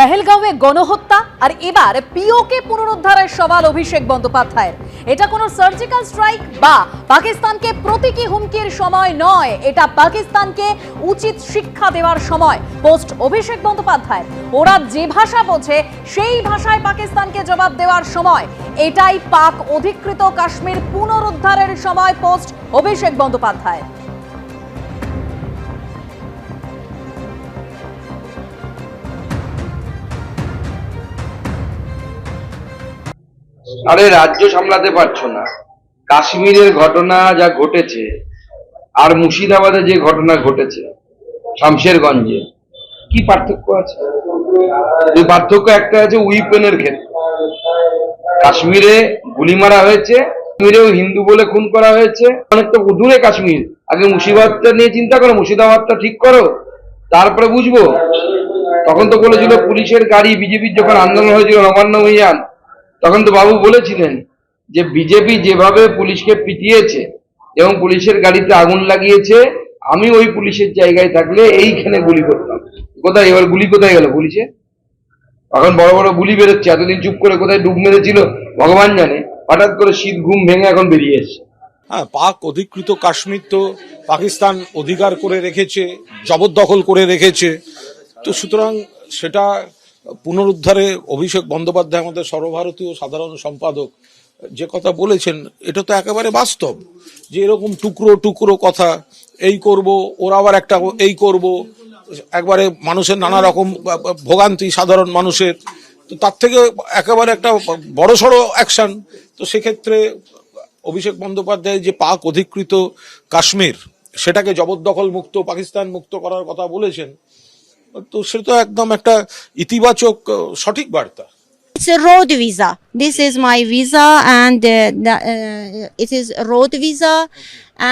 পেহেলগাঁওয়ে গণহত্যা আর এবার পিওকে পুনরুদ্ধারের সওয়াল অভিষেক বন্দ্যোপাধ্যায়ের। এটা কোনো সার্জিক্যাল স্ট্রাইক বা পাকিস্তানকে প্রতীকী হুমকির সময় নয়, এটা পাকিস্তানকে উচিত শিক্ষা দেওয়ার সময়। পোস্ট অভিষেক বন্দ্যোপাধ্যায় ওরা যে ভাষা বোঝে, সেই ভাষায় পাকিস্তানকে জবাব দেওয়ার সময়। এটাই পাক অধিকৃত কাশ্মীর পুনরুদ্ধারের সময়, পোস্ট অভিষেক বন্দ্যোপাধ্যায় আরে রাজ্য সামলাতে পারছ না। কাশ্মীরের ঘটনা যা ঘটেছে আর মুর্শিদাবাদে যে ঘটনা ঘটেছে, শামশেরগঞ্জে, কি পার্থক্য আছে? এই পার্থক্য একটা আছে উইপেনের ক্ষেত্রে। কাশ্মীরে গুলি মারা হয়েছে, কাশ্মীরেও হিন্দু বলে খুন করা হয়েছে। অনেকটা দূরে কাশ্মীর। আগে মুর্শিদাবাদটা নিয়ে চিন্তা করো, মুর্শিদাবাদটা ঠিক করো, তারপরে বুঝব। তখন তো বলেছিল পুলিশের গাড়ি, বিজেপির যখন আন্দোলন হয়েছিল, নবান্ন অভিযান তখন তো বাবু বলেছিলেন যে বিজেপি যেভাবে পুলিশকে পিটিয়েছে এবং পুলিশের গাড়িতে আগুন লাগিয়েছে, আমি ওই পুলিশের জায়গায় থাকলে এইখানে গুলি করতাম। কোথায়? এবার গুলি কোথায় গেল পুলিশে? এখন বড় বড় গুলি বেরোচ্ছে, এতদিন চুপ করে কোথায় ডুব মেরেছিল ভগবান জানে। হঠাৎ করে শীত ঘুম ভেঙে এখন বেরিয়ে এসছে। হ্যাঁ পাক অধিকৃত কাশ্মীর তো পাকিস্তান অধিকার করে রেখেছে, জবরদখল করে রেখেছে। তো সুতরাং সেটা পুনরুদ্ধারে অভিষেক বন্দ্যোপাধ্যায় আমাদের সর্বভারতীয় সাধারণ সম্পাদক যে কথা বলেছেন, এটা তো একেবারে বাস্তব যে এরকম টুকরো টুকরো কথা, এই করব, ওরা আবার একটা এই করব, একবারে মানুষের নানা রকম ভোগান্তি, সাধারণ মানুষের, তো তার থেকে একেবারে একটা বড় সড়ো অ্যাকশন তো সেক্ষেত্রে অভিষেক বন্দ্যোপাধ্যায় যে পাক অধিকৃত কাশ্মীর, সেটাকে জবরদখল মুক্ত পাকিস্তান মুক্ত করার কথা বলেছেন তো সেটা তো একদম একটা ইতিবাচক সঠিক বার্তা It's a road visa. This is my visa, and uh, the, uh, it is a road visa.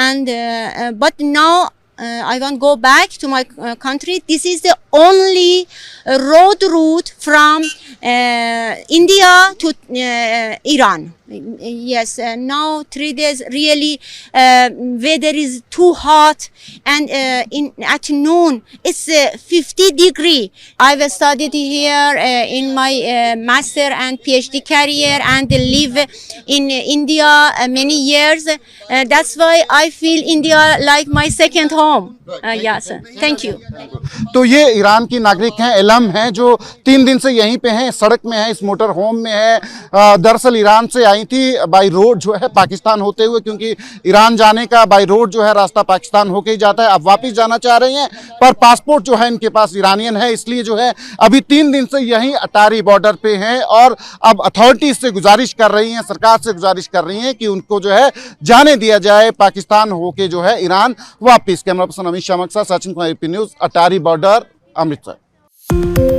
And uh, uh, but now uh, I want to go back to my uh, country. This is the only uh, road route from uh, India to uh, Iran. Yes, uh, now three days really uh, weather is too hot, and uh, in at noon it's uh, 50 degree. I've studied here uh, in my uh, master and PhD career and live in uh, India uh, many years. Uh, that's why I feel India like my second home. Uh, yes, thank you. तो ये Iran की नागरिक हैं alum हैं जो तीन दिन से यहीं पे हैं सड़क में है इस मोटर होम में है दरअसल ईरान से आई थी बाई रोड जो है पाकिस्तान होते हुए, क्योंकि ईरान जाने का बाई रोड जो है रास्ता पाकिस्तान होके ही जाता है। अब वापस जाना चाह रही हैं, पर पासपोर्ट जो है इनके पास ईरानियन है, इसलिए जो है अभी तीन दिन से यहीं अटारी बॉर्डर पे हैं और अब अथॉरिटीज से गुजारिश कर रही हैं, सरकार से गुजारिश कर रही हैं कि उनको जो है जाने दिया जाए, पाकिस्तान होके जो है ईरान वापिस। कैमरा पर्सन अमित शाह मक्सा सचिन कुमार न्यूज़ अटारी बॉर्डर अमृतसर।